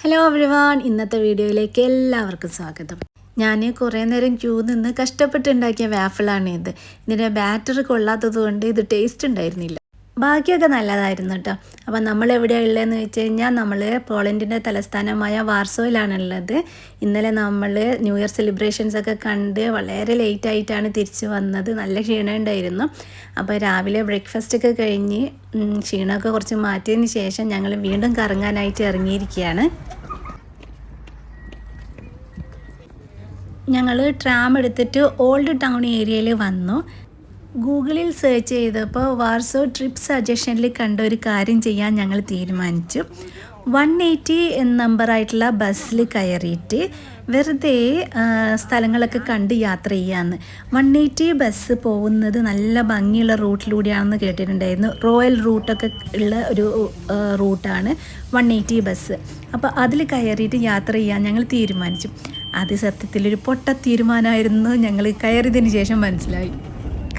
Hello everyone ഇന്നത്തെ വീഡിയോയിലേക്ക് എല്ലാവർക്കും സ്വാഗതം. ഞാൻ കുറേ നേരം ക്യൂ നിന്ന് കഷ്ടപ്പെട്ടുണ്ടാക്കിയ വാഫിളാണ് ഇത്. ഇതിന്റെ ബാറ്ററി കൊള്ളാത്തത് കൊണ്ട് ഇത് ടേസ്റ്റ് ഉണ്ടായിരുന്നില്ല. ബാക്കിയൊക്കെ നല്ലതായിരുന്നു കേട്ടോ അപ്പം നമ്മൾ എവിടെയാണ് ഉള്ളതെന്ന് വെച്ച് കഴിഞ്ഞാൽ നമ്മൾ പോളണ്ടിന്റെ തലസ്ഥാനമായ വാർസോയിലാണ് ഉള്ളത് ഇന്നലെ നമ്മൾ ന്യൂ ഇയർ സെലിബ്രേഷൻസ് ഒക്കെ കണ്ട് വളരെ ലേറ്റ് ആയിട്ടാണ് തിരിച്ചു വന്നത്. നല്ല ക്ഷീണം ഉണ്ടായിരുന്നു. അപ്പോൾ രാവിലെ ബ്രേക്ക്ഫാസ്റ്റ് ഒക്കെ കഴിഞ്ഞ് ക്ഷീണമൊക്കെ കുറച്ച് മാറ്റിയതിന് ശേഷം ഞങ്ങൾ വീണ്ടും കറങ്ങാനായിട്ട് ഇറങ്ങിയിരിക്കുകയാണ്. ഞങ്ങൾ ട്രാം എടുത്തിട്ട് ഓൾഡ് ടൗൺ ഏരിയയിൽ വന്നു. ഗൂഗിളിൽ സെർച്ച് ചെയ്തപ്പോൾ വാർസോ ട്രിപ്പ് സജഷനിൽ കണ്ട ഒരു കാര്യം ചെയ്യാൻ ഞങ്ങൾ തീരുമാനിച്ചു. വൺ എയ്റ്റി നമ്പറായിട്ടുള്ള ബസ്സിൽ കയറിയിട്ട് വെറുതെ സ്ഥലങ്ങളൊക്കെ കണ്ട് യാത്ര ചെയ്യാമെന്ന് വൺ എയ്റ്റി ബസ് പോകുന്നത് നല്ല ഭംഗിയുള്ള റൂട്ടിലൂടെയാണെന്ന് കേട്ടിട്ടുണ്ടായിരുന്നു. റോയൽ റൂട്ടൊക്കെ ഉള്ള ഒരു റൂട്ടാണ് വൺ എയ്റ്റി ബസ് അപ്പോൾ അതിൽ കയറിയിട്ട് യാത്ര ചെയ്യാൻ ഞങ്ങൾ തീരുമാനിച്ചു. അത് സത്യത്തിലൊരു പൊട്ട തീരുമാനമായിരുന്നു ഞങ്ങൾ കയറിയതിന് ശേഷം മനസ്സിലായി.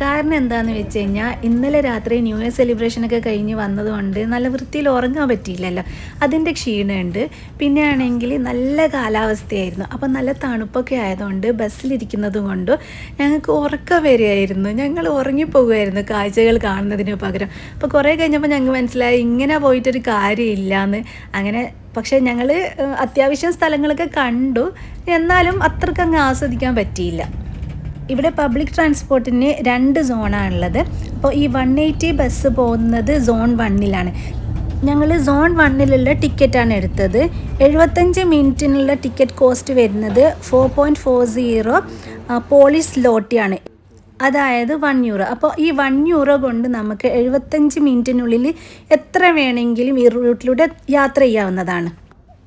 കാരണം എന്താണെന്ന് വെച്ച് കഴിഞ്ഞാൽ ഇന്നലെ രാത്രി ന്യൂ ഇയർ സെലിബ്രേഷനൊക്കെ കഴിഞ്ഞ് വന്നതുകൊണ്ട് നല്ല വൃത്തിയിൽ ഉറങ്ങാൻ പറ്റിയില്ലല്ലോ. അതിന്റെ ക്ഷീണമുണ്ട് പിന്നെ ആണെങ്കിൽ നല്ല കാലാവസ്ഥയായിരുന്നു. അപ്പം നല്ല തണുപ്പൊക്കെ ആയതുകൊണ്ട് ബസ്സിലിരിക്കുന്നത് കൊണ്ട് ഞങ്ങൾക്ക് ഉറക്കം വരികയായിരുന്നു ഞങ്ങൾ ഉറങ്ങിപ്പോകുമായിരുന്നു കാഴ്ചകൾ കാണുന്നതിന് പകരം. അപ്പോൾ കുറേ കഴിഞ്ഞപ്പോൾ ഞങ്ങൾക്ക് മനസ്സിലായി ഇങ്ങനെ പോയിട്ടൊരു കാര്യമില്ലയെന്ന് അങ്ങനെ പക്ഷേ ഞങ്ങൾ അത്യാവശ്യം സ്ഥലങ്ങളൊക്കെ കണ്ടു. എന്നാലും അത്രക്കങ്ങ് ആസ്വദിക്കാൻ പറ്റിയില്ല. ഇവിടെ പബ്ലിക് ട്രാൻസ്പോർട്ടിന് രണ്ട് സോണാണുള്ളത് അപ്പോൾ ഈ വൺ എയ്റ്റി ബസ് പോകുന്നത് സോൺ വണ്ണിലാണ് ഞങ്ങൾ സോൺ വണ്ണിലുള്ള ടിക്കറ്റാണ് എടുത്തത്. എഴുപത്തഞ്ച് മിനിറ്റിനുള്ള ടിക്കറ്റ് കോസ്റ്റ് വരുന്നത് four point four zero Polish ലോട്ടിയാണ് അതായത് വൺ യൂറോ അപ്പോൾ ഈ വൺ യൂറോ കൊണ്ട് നമുക്ക് എഴുപത്തഞ്ച് മിനിറ്റിനുള്ളിൽ എത്ര വേണമെങ്കിലും ഈ റൂട്ടിലൂടെ യാത്ര ചെയ്യാവുന്നതാണ്.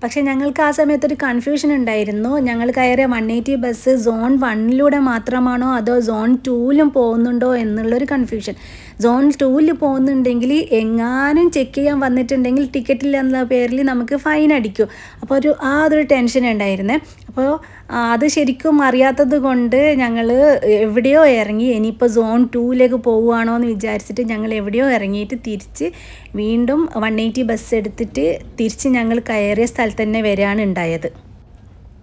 പക്ഷേ ഞങ്ങൾക്ക് ആ സമയത്ത് ഒരു കൺഫ്യൂഷൻ ഉണ്ടായിരുന്നു. ഞങ്ങൾ കയറിയ വൺ എയ്റ്റി ബസ് സോൺ വണ്ണിലൂടെ മാത്രമാണോ അതോ സോൺ ടൂവിലും പോകുന്നുണ്ടോ എന്നുള്ളൊരു കൺഫ്യൂഷൻ സോൺ ടൂവിൽ പോകുന്നുണ്ടെങ്കിൽ എങ്ങാനും ചെക്ക് ചെയ്യാൻ വന്നിട്ടുണ്ടെങ്കിൽ ടിക്കറ്റില്ല എന്ന പേരിൽ നമുക്ക് ഫൈൻ അടിക്കും. അപ്പോൾ ഒരു ആ അതൊരു ടെൻഷൻ ഉണ്ടായിരുന്നേ. അപ്പോൾ അത് ശരിക്കും അറിയാത്തത് കൊണ്ട് ഞങ്ങൾ എവിടെയോ ഇറങ്ങി. ഇനിയിപ്പോൾ സോൺ ടൂവിലേക്ക് പോവുകയാണോ എന്ന് വിചാരിച്ചിട്ട് ഞങ്ങൾ എവിടെയോ ഇറങ്ങിയിട്ട് തിരിച്ച് വീണ്ടും വൺ എയ്റ്റി ബസ് എടുത്തിട്ട് തിരിച്ച് ഞങ്ങൾ കയറിയ സ്ഥലത്ത് തന്നെ വരികയാണ് ഉണ്ടായത്.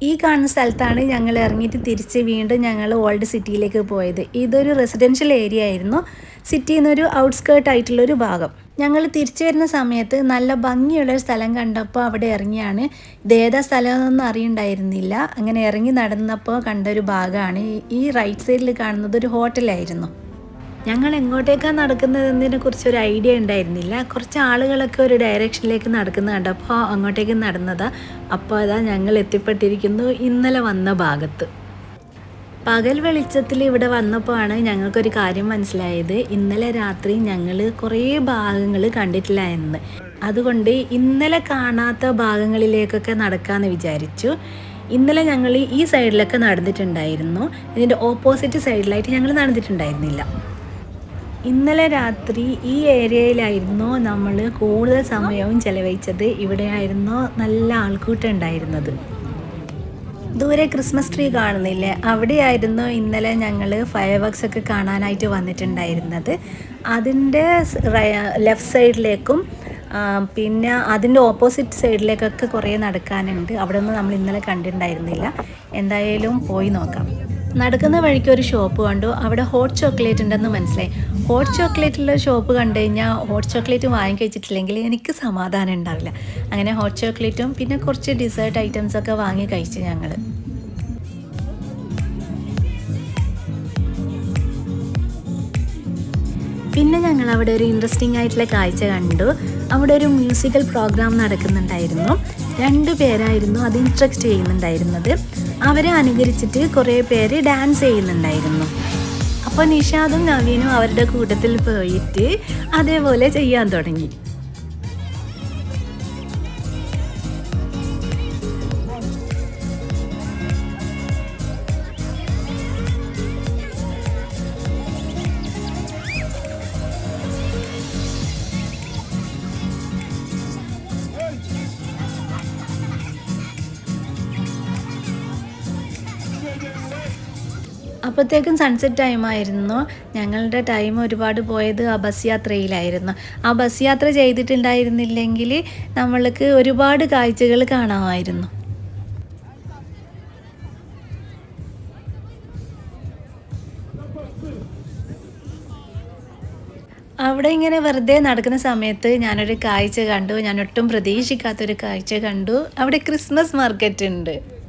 ഈ കാണുന്ന സ്ഥലത്താണ് ഞങ്ങൾ ഇറങ്ങിയിട്ട് തിരിച്ച് വീണ്ടും ഞങ്ങൾ ഓൾഡ് സിറ്റിയിലേക്ക് പോയത്. ഇതൊരു റെസിഡൻഷ്യൽ ഏരിയ ആയിരുന്നു. സിറ്റിയിൽ നിന്നൊരു ഔട്ട്സ്കേർട്ട് ആയിട്ടുള്ളൊരു ഭാഗം. ഞങ്ങൾ തിരിച്ചു വരുന്ന സമയത്ത് നല്ല ഭംഗിയുള്ള ഒരു സ്ഥലം കണ്ടപ്പോൾ അവിടെ ഇറങ്ങിയാണ്. ഇതേതാ സ്ഥലമെന്നൊന്നും അറിയണ്ടായിരുന്നില്ല. അങ്ങനെ ഇറങ്ങി നടന്നപ്പോൾ കണ്ട ഒരു ഭാഗമാണ്. ഈ- ഈ റൈറ്റ് സൈഡിൽ കാണുന്നത് ഒരു ഹോട്ടലായിരുന്നു ഞങ്ങൾ എങ്ങോട്ടേക്കാണ് നടക്കുന്നതെന്നതിനെ കുറിച്ച് ഒരു ഐഡിയ ഉണ്ടായിരുന്നില്ല. കുറച്ച് ആളുകളൊക്കെ ഒരു ഡയറക്ഷനിലേക്ക് നടക്കുന്ന കണ്ടപ്പോൾ അങ്ങോട്ടേക്ക് നടന്നതാ. അപ്പോൾ അതാ ഞങ്ങൾ എത്തിപ്പെട്ടിരിക്കുന്നു. ഇന്നലെ വന്ന ഭാഗത്ത്. പകൽ വെളിച്ചത്തിൽ ഇവിടെ വന്നപ്പോൾ ആണ് ഞങ്ങൾക്കൊരു കാര്യം മനസ്സിലായത്. ഇന്നലെ രാത്രി ഞങ്ങൾ കുറേ ഭാഗങ്ങൾ കണ്ടിട്ടില്ല എന്ന്. അതുകൊണ്ട് ഇന്നലെ കാണാത്ത ഭാഗങ്ങളിലേക്കൊക്കെ നടക്കാമെന്ന് വിചാരിച്ചു. ഇന്നലെ ഞങ്ങൾ ഈ സൈഡിലൊക്കെ നടന്നിട്ടുണ്ടായിരുന്നു. ഇതിന്റെ ഓപ്പോസിറ്റ് സൈഡിലായിട്ട് ഞങ്ങൾ നടന്നിട്ടുണ്ടായിരുന്നില്ല. ഇന്നലെ രാത്രി ഈ ഏരിയയിലായിരുന്നു നമ്മൾ കൂടുതൽ സമയവും ചെലവഴിച്ചത്. ഇവിടെയായിരുന്നു നല്ല ആൾക്കൂട്ടം ഉണ്ടായിരുന്നത് ദൂരെ ക്രിസ്മസ് ട്രീ കാണുന്നില്ലേ? അവിടെയായിരുന്നു ഇന്നലെ ഞങ്ങൾ ഫയർ വർക്ക്സ് ഒക്കെ കാണാനായിട്ട് വന്നിട്ടുണ്ടായിരുന്നത്. അതിന്റെ ലെഫ്റ്റ് സൈഡിലേക്കും പിന്നെ അതിന്റെ ഓപ്പോസിറ്റ് സൈഡിലേക്കൊക്കെ കുറേ നടക്കാനുണ്ട്. അവിടെ ഒന്നും നമ്മൾ ഇന്നലെ കണ്ടിട്ടുണ്ടായിരുന്നില്ല. എന്തായാലും പോയി നോക്കാം. നടക്കുന്ന വഴിക്ക് ഒരു ഷോപ്പ് കണ്ടു. അവിടെ ഹോട്ട് ചോക്ലേറ്റ് ഉണ്ടെന്ന് മനസ്സിലായി. ഹോട്ട് ചോക്ലേറ്റുള്ള ഷോപ്പ് കണ്ടു കഴിഞ്ഞാൽ ഹോട്ട് ചോക്ലേറ്റ് വാങ്ങിക്കഴിച്ചിട്ടില്ലെങ്കിൽ എനിക്ക് സമാധാനം ഉണ്ടാവില്ല. അങ്ങനെ ഹോട്ട് ചോക്ലേറ്റും പിന്നെ കുറച്ച് ഡിസേർട്ട് ഐറ്റംസ് ഒക്കെ വാങ്ങി കഴിച്ചു ഞങ്ങൾ പിന്നെ ഞങ്ങൾ അവിടെ ഒരു ഇൻട്രസ്റ്റിംഗ് ആയിട്ടുള്ള കാഴ്ച കണ്ടു. അവിടെ ഒരു മ്യൂസിക്കൽ പ്രോഗ്രാം നടക്കുന്നുണ്ടായിരുന്നു. രണ്ട് പേരായിരുന്നു അത് ഇൻസ്ട്രക്ട് ചെയ്യുന്നുണ്ടായിരുന്നത്. അവരെ അനുകരിച്ചിട്ട് കുറേ പേര് ഡാൻസ് ചെയ്യുന്നുണ്ടായിരുന്നു. അപ്പോൾ നിഷാദും നവീനും അവരുടെ കൂട്ടത്തിൽ പോയിട്ട് അതേപോലെ ചെയ്യാൻ തുടങ്ങി. അപ്പോഴത്തേക്കും സൺസെറ്റ് ടൈമായിരുന്നു ഞങ്ങളുടെ ടൈം ഒരുപാട് പോയത് ആ ബസ് യാത്രയിലായിരുന്നു. ആ ബസ് യാത്ര ചെയ്തിട്ടുണ്ടായിരുന്നില്ലെങ്കിൽ നമ്മൾക്ക് ഒരുപാട് കാഴ്ചകൾ കാണാമായിരുന്നു. അവിടെ ഇങ്ങനെ വെറുതെ നടക്കുന്ന സമയത്ത് ഞാനൊരു കാഴ്ച കണ്ടു. ഞാൻ ഒട്ടും പ്രതീക്ഷിക്കാത്തൊരു കാഴ്ച കണ്ടു. അവിടെ ക്രിസ്മസ് മാർക്കറ്റ് ഉണ്ട്.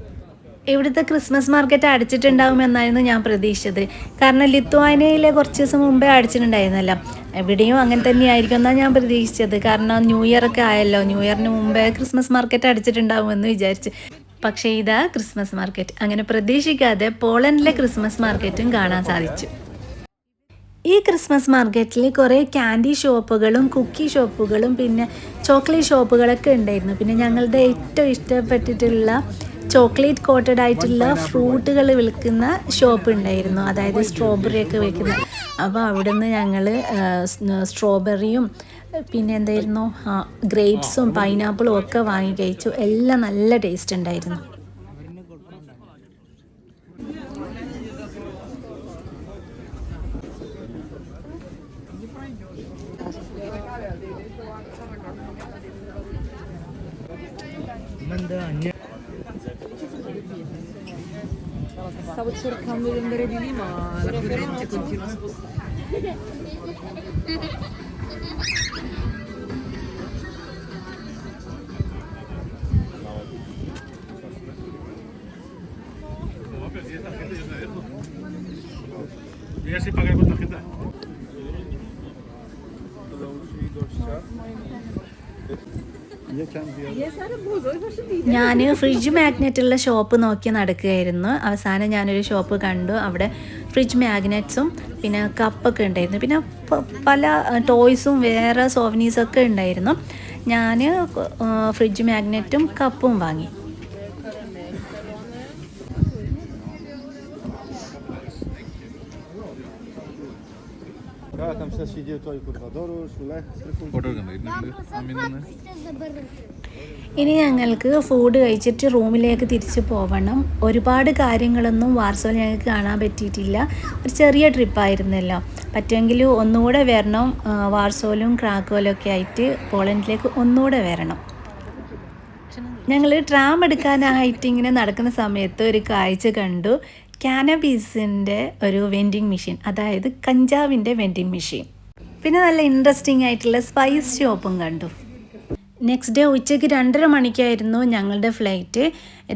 ഇവിടുത്തെ ക്രിസ്മസ് മാർക്കറ്റ് അടിച്ചിട്ടുണ്ടാകുമെന്നായിരുന്നു ഞാൻ പ്രതീക്ഷിച്ചത്. കാരണം ലിത്വാനയിലെ കുറച്ച് ദിവസം മുമ്പേ അടിച്ചിട്ടുണ്ടായിരുന്നല്ലോ. എവിടെയും അങ്ങനെ തന്നെയായിരിക്കും എന്നാണ് ഞാൻ പ്രതീക്ഷിച്ചത്. കാരണം ന്യൂ ഇയർ ഒക്കെ ആയല്ലോ. ന്യൂ ഇയറിന് മുമ്പേ ക്രിസ്മസ് മാർക്കറ്റ് അടിച്ചിട്ടുണ്ടാവുമെന്ന് വിചാരിച്ച്. പക്ഷേ ഇതാ ക്രിസ്മസ് മാർക്കറ്റ് അങ്ങനെ പ്രതീക്ഷിക്കാതെ പോളണ്ടിലെ ക്രിസ്മസ് മാർക്കറ്റും കാണാൻ സാധിച്ചു. ഈ ക്രിസ്മസ് മാർക്കറ്റിൽ കുറേ ക്യാൻഡി ഷോപ്പുകളും കുക്കി ഷോപ്പുകളും പിന്നെ ചോക്ലേറ്റ് ഷോപ്പുകളൊക്കെ ഉണ്ടായിരുന്നു. പിന്നെ ഞങ്ങളുടെ ഏറ്റവും ഇഷ്ടപ്പെട്ടിട്ടുള്ള ചോക്ലേറ്റ് കോട്ടഡ് ആയിട്ടുള്ള ഫ്രൂട്ടുകൾ വിൽക്കുന്ന ഷോപ്പ് ഉണ്ടായിരുന്നു. അതായത് സ്ട്രോബെറി ഒക്കെ വിൽക്കുന്ന. അപ്പോൾ അവിടുന്ന് ഞങ്ങൾ സ്ട്രോബെറിയും പിന്നെ എന്തായിരുന്നു? ഗ്രേപ്സും പൈനാപ്പിളും ഒക്കെ വാങ്ങി കഴിച്ചു. എല്ലാം നല്ല ടേസ്റ്റ് ഉണ്ടായിരുന്നു. Stavo cercando di andare di lì, ma la corrente continua a spostarsi. Llegas sin pagar con tarjeta. ഞാൻ ഫ്രിഡ്ജ് മാഗ്നറ്റുള്ള ഷോപ്പ് നോക്കി നടക്കുകയായിരുന്നു. അവസാനം ഞാനൊരു ഷോപ്പ് കണ്ടു. അവിടെ ഫ്രിഡ്ജ് മാഗ്നറ്റ്സും പിന്നെ കപ്പൊക്കെ ഉണ്ടായിരുന്നു. പിന്നെ പല ടോയ്സും വേറെ സോവനീസൊക്കെ ഉണ്ടായിരുന്നു. ഞാൻ ഫ്രിഡ്ജ് മാഗ്നറ്റും കപ്പും വാങ്ങി. Tam się siedzi to i kurwa Dorusz, Lech. ഇനി ഞങ്ങൾക്ക് ഫുഡ് കഴിച്ചിട്ട് റൂമിലേക്ക് തിരിച്ചു പോവണം. ഒരുപാട് കാര്യങ്ങളൊന്നും വാർസോയിൽ ഞങ്ങൾക്ക് കാണാൻ പറ്റിയിട്ടില്ല. ഒരു ചെറിയ ട്രിപ്പായിരുന്നല്ലോ പറ്റുമെങ്കിൽ ഒന്നുകൂടെ വരണം. വാർസോലും ക്രാക്കോലും ഒക്കെ ആയിട്ട് പോളണ്ടിലേക്ക് ഒന്നുകൂടെ വരണം. ഞങ്ങൾ ട്രാം എടുക്കാനായിട്ട് ഇങ്ങനെ നടക്കുന്ന സമയത്ത് ഒരു കാഴ്ച കണ്ടു. കാനബീസിന്റെ ഒരു വെൻഡിങ് മെഷീൻ അതായത് കഞ്ചാവിന്റെ വെൻഡിങ് മെഷീൻ പിന്നെ നല്ല ഇൻട്രസ്റ്റിംഗ് ആയിട്ടുള്ള സ്പൈസ് ഷോപ്പും കണ്ടു. നെക്സ്റ്റ് ഡേ ഉച്ചയ്ക്ക് രണ്ടര മണിക്കായിരുന്നു ഞങ്ങളുടെ ഫ്ലൈറ്റ്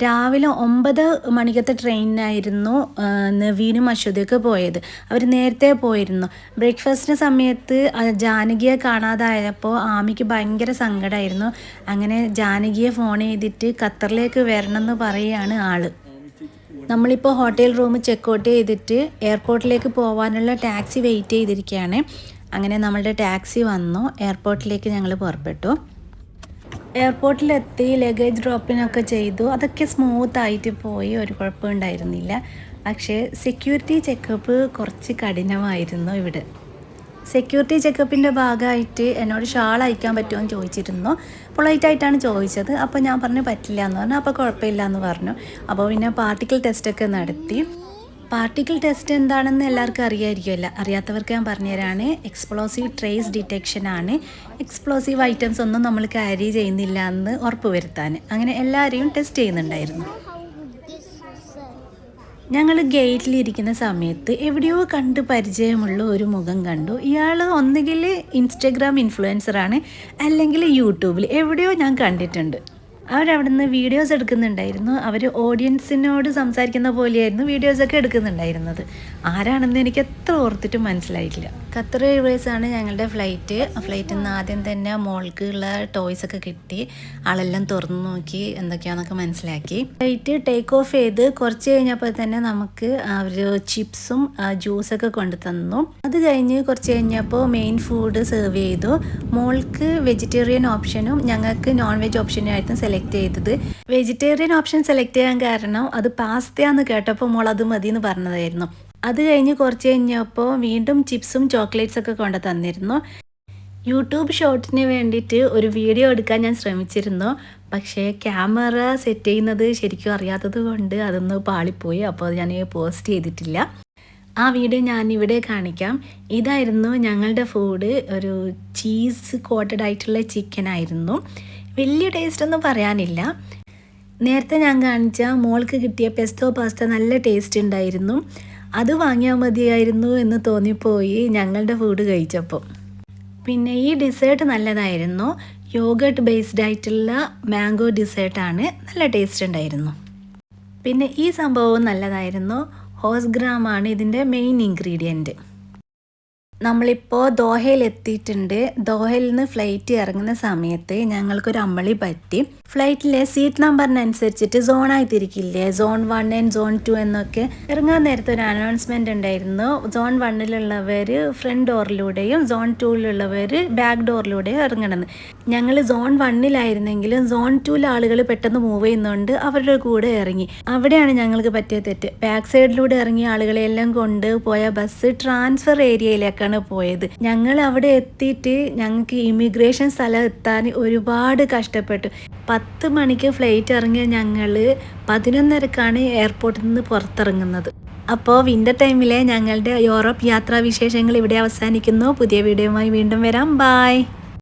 രാവിലെ ഒമ്പത് മണിക്കത്തെ ട്രെയിനിനായിരുന്നു നവീനും അശ്വതിയൊക്കെ പോയത്. അവർ നേരത്തെ പോയിരുന്നു. ബ്രേക്ക്ഫാസ്റ്റിന് സമയത്ത് ജാനകിയെ കാണാതായപ്പോൾ ആമിക്ക് ഭയങ്കര സങ്കടമായിരുന്നു അങ്ങനെ ജാനകിയെ ഫോൺ ചെയ്തിട്ട് ഖത്തറിലേക്ക് വരണം എന്ന് പറയുകയാണ് ആൾ. നമ്മളിപ്പോൾ ഹോട്ടൽ റൂം ചെക്ക് ഔട്ട് ചെയ്തിട്ട് എയർപോർട്ടിലേക്ക് പോകാനുള്ള ടാക്സി വെയിറ്റ് ചെയ്തിരിക്കുകയാണ്. അങ്ങനെ നമ്മളുടെ ടാക്സി വന്നു. എയർപോർട്ടിലേക്ക് ഞങ്ങൾ പുറപ്പെട്ടു. എയർപോർട്ടിലെത്തി ലഗേജ് ഡ്രോപ്പിനൊക്കെ ചെയ്തു. അതൊക്കെ സ്മൂത്ത് ആയിട്ട് പോയി. ഒരു കുഴപ്പമുണ്ടായിരുന്നില്ല. പക്ഷേ സെക്യൂരിറ്റി ചെക്കപ്പ് കുറച്ച് കഠിനമായിരുന്നു ഇവിടെ. സെക്യൂരിറ്റി ചെക്കപ്പിന്റെ ഭാഗമായിട്ട് എന്നോട് ഷാൾ അയക്കാൻ പറ്റുമോ എന്ന് ചോദിച്ചിരുന്നു. പൊളൈറ്റ് ആയിട്ടാണ് ചോദിച്ചത്. അപ്പോൾ ഞാൻ പറഞ്ഞു പറ്റില്ല എന്ന് പറഞ്ഞു. അപ്പോൾ കുഴപ്പമില്ല എന്ന് പറഞ്ഞു. അപ്പോൾ പിന്നെ പാർട്ടിക്കിൾ ടെസ്റ്റൊക്കെ നടത്തി. പാർട്ടിക്കിൾ ടെസ്റ്റ് എന്താണെന്ന് എല്ലാവർക്കും അറിയായിരിക്കുമല്ല. അറിയാത്തവർക്ക് ഞാൻ പറഞ്ഞുതരാണ് എക്സ്പ്ലോസീവ് ട്രേസ് ഡിറ്റക്ഷൻ ആണ്. എക്സ്പ്ലോസീവ് ഐറ്റംസ് ഒന്നും നമ്മൾ ക്യാരി ചെയ്യുന്നില്ല എന്ന് ഉറപ്പ് വരുത്താൻ അങ്ങനെ എല്ലാവരെയും ടെസ്റ്റ് ചെയ്യുന്നുണ്ടായിരുന്നു. ഞങ്ങൾ ഗേറ്റിലിരിക്കുന്ന സമയത്ത് എവിടെയോ കണ്ട് പരിചയമുള്ള ഒരു മുഖം കണ്ടു. ഇയാൾ ഒന്നുകിൽ ഇൻസ്റ്റഗ്രാം ഇൻഫ്ലുവൻസറാണ് അല്ലെങ്കിൽ യൂട്യൂബിൽ എവിടെയോ ഞാൻ കണ്ടിട്ടുണ്ട്. അവരവിടെ നിന്ന് വീഡിയോസ് എടുക്കുന്നുണ്ടായിരുന്നു അവർ ഓഡിയൻസിനോട് സംസാരിക്കുന്ന പോലെയായിരുന്നു വീഡിയോസൊക്കെ എടുക്കുന്നുണ്ടായിരുന്നത്. ആരാണെന്ന് എനിക്ക് എത്ര ഓർത്തിട്ടും മനസ്സിലായിട്ടില്ല. ഖത്തർ ആണ് ഞങ്ങളുടെ ഫ്ലൈറ്റ്. ഫ്ലൈറ്റിൽ നിന്ന് ആദ്യം തന്നെ മോൾക്ക് ഉള്ള ടോയ്സ് ഒക്കെ കിട്ടി. ആളെല്ലാം തുറന്നു നോക്കി എന്തൊക്കെയാണെന്നൊക്കെ മനസ്സിലാക്കി. ഫ്ലൈറ്റ് ടേക്ക് ഓഫ് ചെയ്ത് കുറച്ച് കഴിഞ്ഞപ്പോൾ തന്നെ നമുക്ക് അവർ ചിപ്സും ജ്യൂസൊക്കെ കൊണ്ടു തന്നു. അത് കഴിഞ്ഞ് കുറച്ച് കഴിഞ്ഞപ്പോൾ മെയിൻ ഫുഡ് സെർവ് ചെയ്തു. മോൾക്ക് വെജിറ്റേറിയൻ ഓപ്ഷനും ഞങ്ങൾക്ക് നോൺ വെജ് ഓപ്ഷനും ആയിരുന്നു സെലക്ട് ചെയ്തത്. വെജിറ്റേറിയൻ ഓപ്ഷൻ സെലക്ട് ചെയ്യാൻ കാരണം അത് പാസ്തയാന്ന് കേട്ടപ്പോൾ മോൾ അത് മതി എന്ന് പറഞ്ഞതായിരുന്നു. അത് കഴിഞ്ഞ് കുറച്ച് കഴിഞ്ഞപ്പോൾ വീണ്ടും ചിപ്സും ചോക്ലേറ്റ്സ് ഒക്കെ കൊണ്ട് തന്നിരുന്നു. യൂട്യൂബ് ഷോർട്ടിന് വേണ്ടിയിട്ട് ഒരു വീഡിയോ എടുക്കാൻ ഞാൻ ശ്രമിച്ചിരുന്നു. പക്ഷേ ക്യാമറ സെറ്റ് ചെയ്യുന്നത് ശരിക്കും അറിയാത്തത് കൊണ്ട് അതൊന്ന് പാളിപ്പോയി. അപ്പോൾ ഞാൻ പോസ്റ്റ് ചെയ്തിട്ടില്ല. ആ വീഡിയോ ഞാൻ ഇവിടെ കാണിക്കാം. ഇതായിരുന്നു ഞങ്ങളുടെ ഫുഡ് ഒരു ചീസ് കോട്ടഡ് ആയിട്ടുള്ള ചിക്കൻ ആയിരുന്നു. വലിയ ടേസ്റ്റ് ഒന്നും പറയാനില്ല. നേരത്തെ ഞാൻ കാണിച്ച മോൾക്ക് കിട്ടിയ പെസ്തോ പാസ്ത നല്ല ടേസ്റ്റ് ഉണ്ടായിരുന്നു. അത് വാങ്ങിയാൽ മതിയായിരുന്നു എന്ന് തോന്നിപ്പോയി ഞങ്ങളുടെ ഫുഡ് കഴിച്ചപ്പോൾ. പിന്നെ ഈ ഡിസേർട്ട് നല്ലതായിരുന്നു. യോഗട്ട് ബേസ്ഡ് ആയിട്ടുള്ള മാംഗോ ഡിസേർട്ടാണ് നല്ല ടേസ്റ്റ് ഉണ്ടായിരുന്നു. പിന്നെ ഈ സംഭവവും നല്ലതായിരുന്നു. ഹോസ്ഗ്രാമാണ് ഇതിന്റെ മെയിൻ ഇൻഗ്രീഡിയന്റ് നമ്മളിപ്പോൾ ദോഹയിൽ എത്തിയിട്ടുണ്ട് ദോഹയിൽ നിന്ന് ഫ്ലൈറ്റ് ഇറങ്ങുന്ന സമയത്ത് ഞങ്ങൾക്കൊരു അമ്മളി പറ്റി. ഫ്ലൈറ്റിലെ സീറ്റ് നമ്പറിനനുസരിച്ചിട്ട് zone തിരിക്കില്ലേ zone one and zone two എന്നൊക്കെ. ഇറങ്ങാൻ നേരത്തെ ഒരു അനൗൺസ്മെന്റ് ഉണ്ടായിരുന്നു. സോൺ വണ്ണിലുള്ളവർ ഫ്രണ്ട് ഡോറിലൂടെയും സോൺ ടൂവിലുള്ളവർ ബാക്ക് ഡോറിലൂടെയും ഇറങ്ങണമെന്ന് ഞങ്ങൾ സോൺ വണ്ണിലായിരുന്നെങ്കിലും സോൺ ടൂവിലെ ആളുകൾ പെട്ടെന്ന് മൂവ് ചെയ്യുന്നുണ്ട്. അവരുടെ കൂടെ ഇറങ്ങി. അവിടെയാണ് ഞങ്ങൾക്ക് പറ്റിയ തെറ്റ്. ബാക്ക് സൈഡിലൂടെ ഇറങ്ങിയ ആളുകളെല്ലാം കൊണ്ട് പോയ ബസ് ട്രാൻസ്ഫർ ഏരിയയിലേക്കാണ് പോയത്. ഞങ്ങൾ അവിടെ എത്തിയിട്ട് ഞങ്ങൾക്ക് ഇമിഗ്രേഷൻ സ്ഥലം എത്താൻ ഒരുപാട് കഷ്ടപ്പെട്ടു. പത്ത് മണിക്ക് ഫ്ലൈറ്റ് ഇറങ്ങിയ ഞങ്ങൾ പതിനൊന്നരക്കാണ് എയർപോർട്ടിൽ നിന്ന് പുറത്തിറങ്ങുന്നത്. അപ്പോൾ വിന്റർ ടൈമിലെ ഞങ്ങളുടെ യൂറോപ്പ് യാത്രാ വിശേഷങ്ങൾ ഇവിടെ അവസാനിക്കുന്നു. പുതിയ വീഡിയോയുമായി വീണ്ടും വരാം. ബായ്